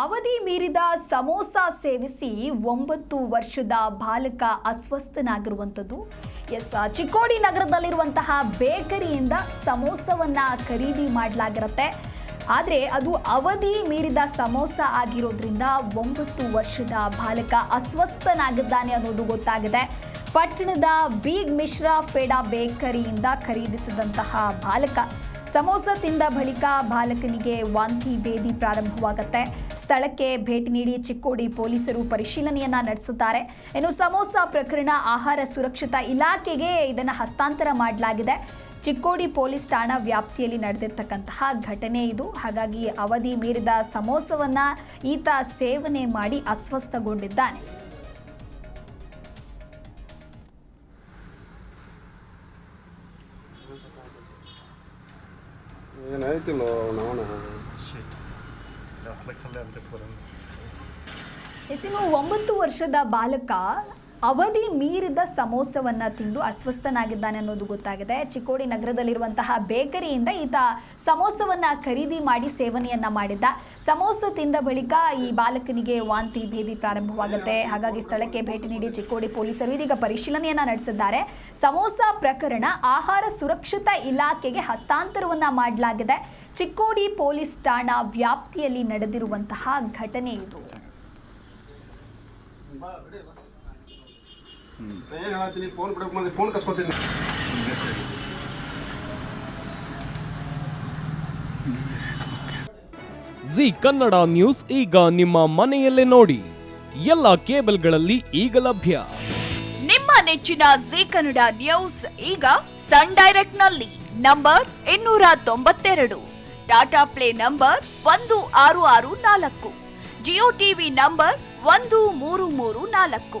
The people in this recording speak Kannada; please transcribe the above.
ಅವಧಿ ಮೀರಿದ ಸಮೋಸ ಸೇವಿಸಿ ಒಂಬತ್ತು ವರ್ಷದ ಬಾಲಕ ಅಸ್ವಸ್ಥನಾಗಿರುವಂಥದ್ದು. ಎಸ್, ಚಿಕ್ಕೋಡಿ ನಗರದಲ್ಲಿರುವಂತಹ ಬೇಕರಿಯಿಂದ ಸಮೋಸವನ್ನ ಖರೀದಿ ಮಾಡಲಾಗಿರುತ್ತೆ. ಆದರೆ ಅದು ಅವಧಿ ಮೀರಿದ ಸಮೋಸ ಆಗಿರೋದ್ರಿಂದ ಒಂಬತ್ತು ವರ್ಷದ ಬಾಲಕ ಅಸ್ವಸ್ಥನಾಗಿದ್ದಾನೆ ಅನ್ನೋದು ಗೊತ್ತಾಗಿದೆ. ಪಟ್ಟಣದ ಬೀಗ್ ಮಿಶ್ರಾ ಫೇಡಾ ಬೇಕರಿಯಿಂದ ಖರೀದಿಸಿದಂತಹ ಬಾಲಕ. ಸಮೋಸ ತಿಂದ ಬಳಿಕ ಬಾಲಕನಿಗೆ ವಾಂತಿ ಭೇದಿ ಪ್ರಾರಂಭವಾಗುತ್ತೆ. ಸ್ಥಳಕ್ಕೆ ಭೇಟಿ ನೀಡಿ ಚಿಕ್ಕೋಡಿ ಪೊಲೀಸರು ಪರಿಶೀಲನೆಯನ್ನ ನಡೆಸುತ್ತಾರೆ. ಇನ್ನು ಸಮೋಸ ಪ್ರಕರಣ ಆಹಾರ ಸುರಕ್ಷತಾ ಇಲಾಖೆಗೆ ಇದನ್ನು ಹಸ್ತಾಂತರ ಮಾಡಲಾಗಿದೆ. ಚಿಕ್ಕೋಡಿ ಪೊಲೀಸ್ ಠಾಣಾ ವ್ಯಾಪ್ತಿಯಲ್ಲಿ ನಡೆದಿರ್ತಕ್ಕಂತಹ ಘಟನೆ ಇದು. ಹಾಗಾಗಿ ಅವಧಿ ಮೀರಿದ ಸಮೋಸವನ್ನ ಈತ ಸೇವನೆ ಮಾಡಿ ಅಸ್ವಸ್ಥಗೊಂಡಿದ್ದಾನೆ. Him. ಎಸ್, ಇನ್ನು ಒಂಬತ್ತು ವರ್ಷದ ಬಾಲಕ ಅವಧಿ ಮೀರಿದ ಸಮೋಸವನ್ನ ತಿಂದು ಅಸ್ವಸ್ಥನಾಗಿದ್ದಾನೆ ಅನ್ನೋದು ಗೊತ್ತಾಗಿದೆ. ಚಿಕ್ಕೋಡಿ ನಗರದಲ್ಲಿರುವಂತಹ ಬೇಕರಿಯಿಂದ ಈತ ಸಮೋಸವನ್ನ ಖರೀದಿ ಮಾಡಿ ಸೇವನೆಯನ್ನ ಮಾಡಿದ್ದ. ಸಮೋಸ ತಿಂದ ಬಳಿಕ ಈ ಬಾಲಕನಿಗೆ ವಾಂತಿ ಭೇದಿ ಪ್ರಾರಂಭವಾಗುತ್ತೆ. ಹಾಗಾಗಿ ಸ್ಥಳಕ್ಕೆ ಭೇಟಿ ನೀಡಿ ಚಿಕ್ಕೋಡಿ ಪೊಲೀಸರು ಇದೀಗ ಪರಿಶೀಲನೆಯನ್ನ ನಡೆಸಿದ್ದಾರೆ. ಸಮೋಸ ಪ್ರಕರಣ ಆಹಾರ ಸುರಕ್ಷತಾ ಇಲಾಖೆಗೆ ಹಸ್ತಾಂತರವನ್ನ ಮಾಡಲಾಗಿದೆ. ಚಿಕ್ಕೋಡಿ ಪೊಲೀಸ್ ಠಾಣಾ ವ್ಯಾಪ್ತಿಯಲ್ಲಿ ನಡೆದಿರುವಂತಹ ಘಟನೆ ಇದು. ಏನು ಹೇಳ್ತೀನಿ ಫೋನ್ ಬಿಡಕ್ಕೆ ಬಂದು ಫೋನ್ ಕಸ್ಕೊತೀನಿ. ಜಿ ಕನ್ನಡ ನ್ಯೂಸ್ ಈಗ ನಿಮ್ಮ ಮನೆಯಲ್ಲೇ ನೋಡಿ. ಎಲ್ಲ ಕೇಬಲ್ಗಳಲ್ಲಿ ಈಗ ಲಭ್ಯ. ನಿಮ್ಮ ನೆಚ್ಚಿನ ಜಿ ಕನ್ನಡ ನ್ಯೂಸ್ ಈಗ ಸನ್ ಡೈರೆಕ್ಟ್ನಲ್ಲಿ ನಂಬರ್ ಇನ್ನೂರ ತೊಂಬತ್ತೆರಡು. ಟಾಟಾ ಪ್ಲೇ ನಂಬರ್ ಒಂದು ಆರು ಆರು ನಾಲ್ಕು. ಜಿಯೋ ಟಿವಿ ನಂಬರ್ ಒಂದು ಮೂರು ಮೂರು ನಾಲ್ಕು.